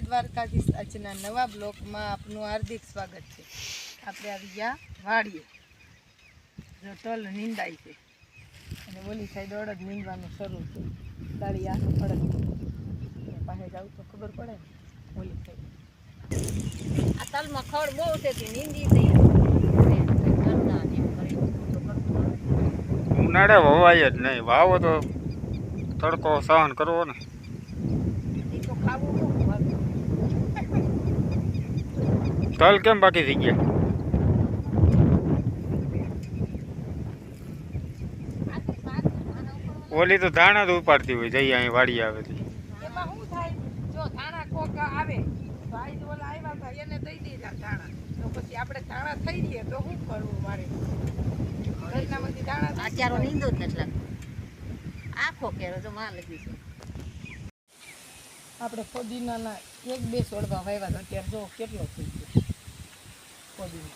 જય દ્વારકાધીશ આજના નવા બ્લોકમાં આપનું હાર્દિક સ્વાગત છે. આપણે આવી ગયા વાડીએ. જો તલ નીંદાય છે. અને ઓલી સાઈડ અડદ નીંદવાનું શરૂ છે તાળી આ અડદ પાસે જાવ તો ખબર પડે ને, ઓલી સાઈડ આ તલમાં ખડ બહુ છે નીંદી થઈ. ઉનાળે વવાય જ નહીં. વાવો તો તડકો સહન કરવો ને. તલ કેમ બાકી થઈ ગયા તો ઓલી તો ધાણા જ ઉપાડતી હોય જઈ અહીં વાડી આવે છે એમાં શું થાય? જો ધાણા કોક આવે ભાઈ ઓલા આવ્યા હતા એને દઈ દીધા ધાણા. તો પછી આપણે ધાણા થઈ જઈએ તો શું કરવું મારે? ઘરનામાંથી ધાણા આ ચારો નીંદો જ નથી લાગતો. આખો કેરો જો માં લગી છે. આપણે ફોદીનાના એક બે છોડવા વાવ્યા હતા. અત્યારે જો કેટલો થઈ ગયો. ફોદીનો.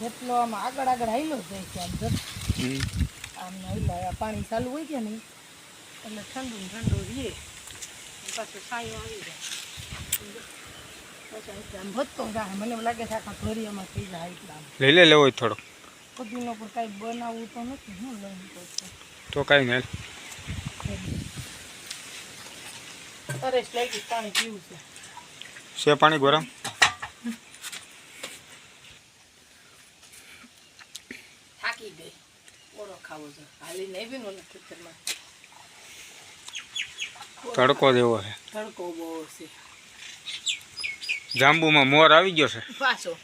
જેટલો આમ આગળ આગળ હાઈલો જાય છે આમ જત. આમ હાઈલા પાણી ચાલુ હોય કે નહીં એટલે ઠંડુ ઠંડુ રહીએ પાછું છાંયો આવી જાય. આમ વધતો જાય. મને એવું લાગે છે આખા ઘરિયામાં થઈ જાય એટલા લઈ લે લેવો થોડો. ફોદીનો પણ કાંઈ બનાવવું તો નથી. હું લઈ તો કાંઈ નહીં. તરસ લાગી પાણી પીવું છે? છે પાણી ગરમ. થાકી ગઈ. ઓરો ખાવો છે. હાલીને આવી નો ખેતરમાં. તડકો દેવો છે. તડકો બહુ છે. જાંબુમાં મોર આવી ગયો છે. પાછો.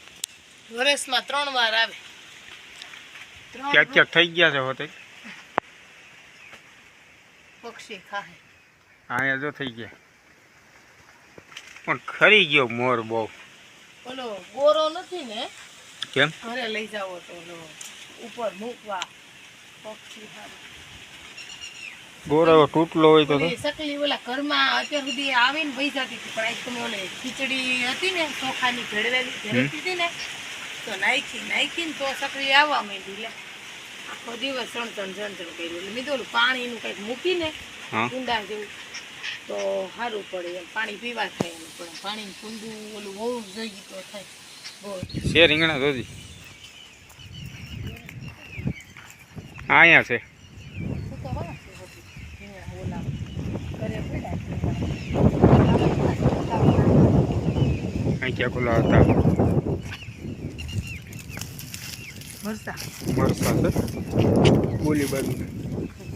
વર્ષમાં ત્રણ વાર આવે. ત્રણ ક્યાંક ક્યાંક થઈ ગયા છે હોતે. પક્ષી ખાય અહીંયા જો થઈ ગયા. પણ ખરી ગયો મોર બહુ. ઓલો ગોરો નથી ને? કેમ? ઘરે લઈ જાવો તો ઓલો ઉપર મૂકવા. પક્ષી હારે. તૂટલો હોય તો સકલી ઓલા ઘરમાં અત્યાર સુધી આવીને વહી જતી હતી પણ આજ તમે ઓલે ખીચડી હતી ને ચોખાની ઘડવેલી ઘરેથી હતી ને તો નાખી નાખીને તો સકલી આવવા માંડી લે. આખો દિવસ સણતણ સણતણ કર્યું. એટલે મેં તો ઓલું પાણીનું કંઈક મૂકીને ઊંડા જેવું તો સારું પડે એમ. પાણી પીવા થાય એમ પણ પાણી કુંડું ઓલું હોવું જોઈએ તો થાય. બહુ છે રીંગણા જોજી અહીંયા છે. ક્યાં ખુલ્લા હતા? મરસા મરસા છે. બોલી બાજુ.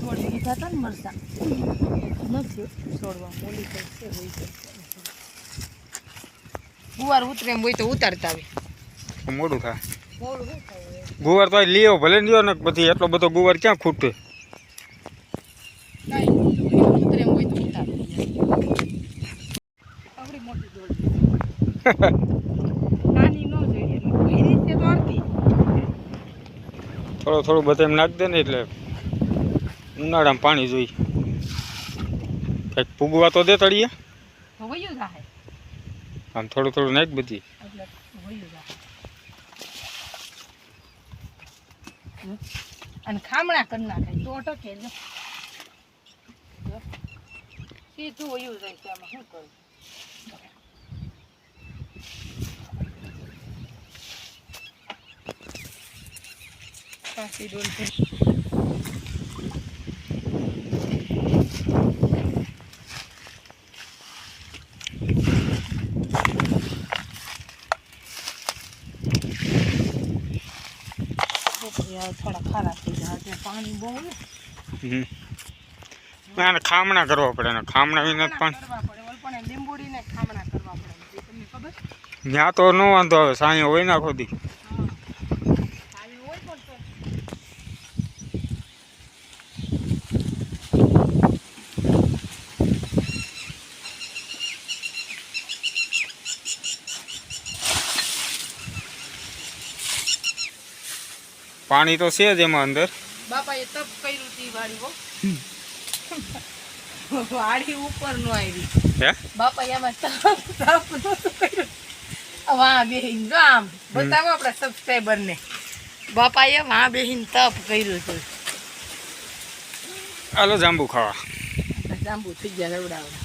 તોડી દીધા હતા ને મરસા નથી છોડવા. બોલી છે હોય છે. ગુવાર ઉતરે એમ હોય તો ઉતારતા આવે મોડું થાય? ગુવાર તો લીયો ભલે ને લ્યો ને પછી એટલો બધો ગુવાર ક્યાં ખૂટે? થોડું થોડું બધા એમ નાખ દે ને એટલે ઉનાળામાં પાણી જોઈ કંઈક પૂગવા તો દે તળીએ. આમ થોડું થોડું નાખ બધી. અને ખામણા કરી નાખાય તો અટકે જો જો. સીધું વયું જાય છે આમાં. શું કરું? પાછી ડોલ ભરી. પછી આ થોડા ખારા થઈ જાય પાણી બહુ ને ખામણા કરવા પડે ને ખામણા વિના પાણી. કરવા પડે ઓલ પણ લીંબુડીને ખામણા કરવા પડે. તમને ખબર? ત્યાં તો ન વાંધો આવે સાંઈ હોય ના દી. પાણી તો છે જ એમાં અંદર. બાપા એ તપ કર્યું તી વાળી હો વાળી ઉપરનું આવી હે? બાપા એમાં તપ તપ નતું વાહ બેહીન જો આમ. બતાવો આપણા સબસ્ક્રાઈબર ને બાપા એ વાહ બેહીન તપ કર્યું હતું હાલો જાંબુ ખાવા. જાંબુ થઈ ગયા રવડાવડા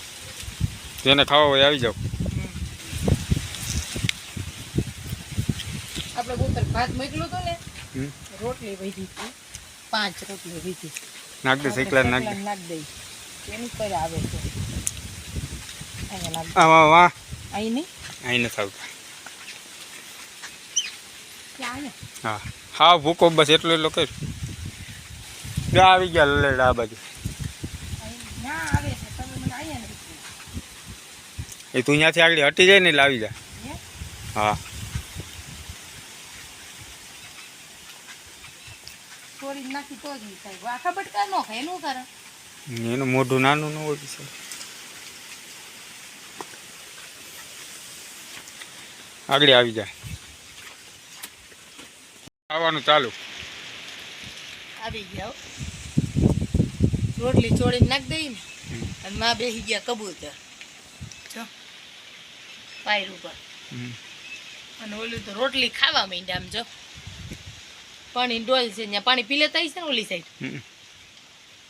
જેને ખાવા હોય આવી જાવ આપણે ઉતર ભાત મોકલું હતું ને. રોટલી વધી હતી. પાંચ રોટલી વધી નાખ દે સૈકલા નાખ દે. નાખ દે. એની પર આવે છે. આ વાહ વાહ. અહીં નહીં? અહીં નથી આવતા. હા. હા ભૂકો બસ એટલો એટલો કર. ગા આવી ગયા લલેડ આ બાજુ. એ તું ત્યાંથી આગળ હટી જાય ને એટલે આવી જા. હે? હા થોડી નાખી તો જ થાય આખા બટકા નો ખાય એનું કરે એનું મોઢું નાનું ન હોય છે. આગળ આવી જાય આવવાનું ચાલુ. આવી ગયા. રોટલી ચોળીને નાખ દઈ ને અને માં બેસી ગયા કબૂતર. જો પાયર ઉપર. અને ઓલું તો રોટલી ખાવા માંડ્યા આમ જો. પાણી ડોલ છે ત્યાં પાણી પી લેતા છે ને ઓલી સાઈડ.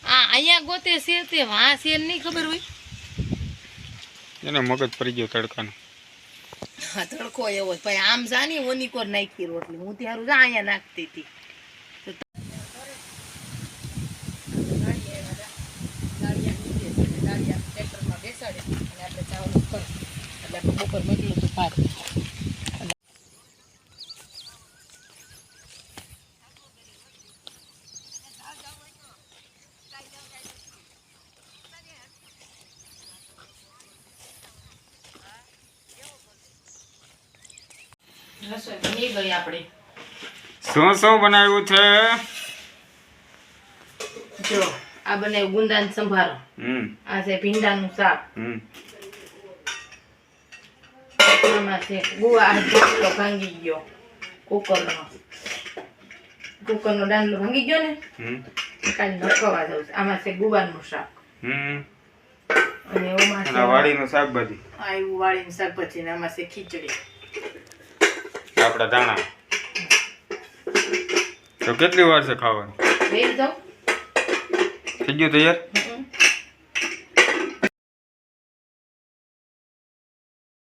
આ અહીંયા ગોતે છે તે વાં છે નહીં ખબર હોય? એને મગજ પડી ગયો તડકાનો. હા તડકો એવો ભાઈ આમ જાની ઓની કોર નાખી રોટલી. હું ત્યારું જા અહીંયા નાખતી હતી. બેસાડે અને આપણે ચાવલ ઉપર એટલે આપણે બપોર મોકલું હતું ભાત શું શું બનાવ્યું છે? જો આ બનાવ્યું ગુંદાન સંભારો. આ છે ભીંડાનું શાક. આમાં છે ગુવા આ ભાંગી ગયો. કુકરનો. કુકરનો દાંડલો ભાંગી ગયો ને કાલે આમાં છે ગુવાનું શાક. હમ. અને વાડીનું શાકભાજી. આ એવું વાળીને શાકભાજી ને આમાં છે ખીચડી. આપણા ધાણા. તો કેટલી વાર છે ખાવાનું? થઈ ગયું તૈયાર.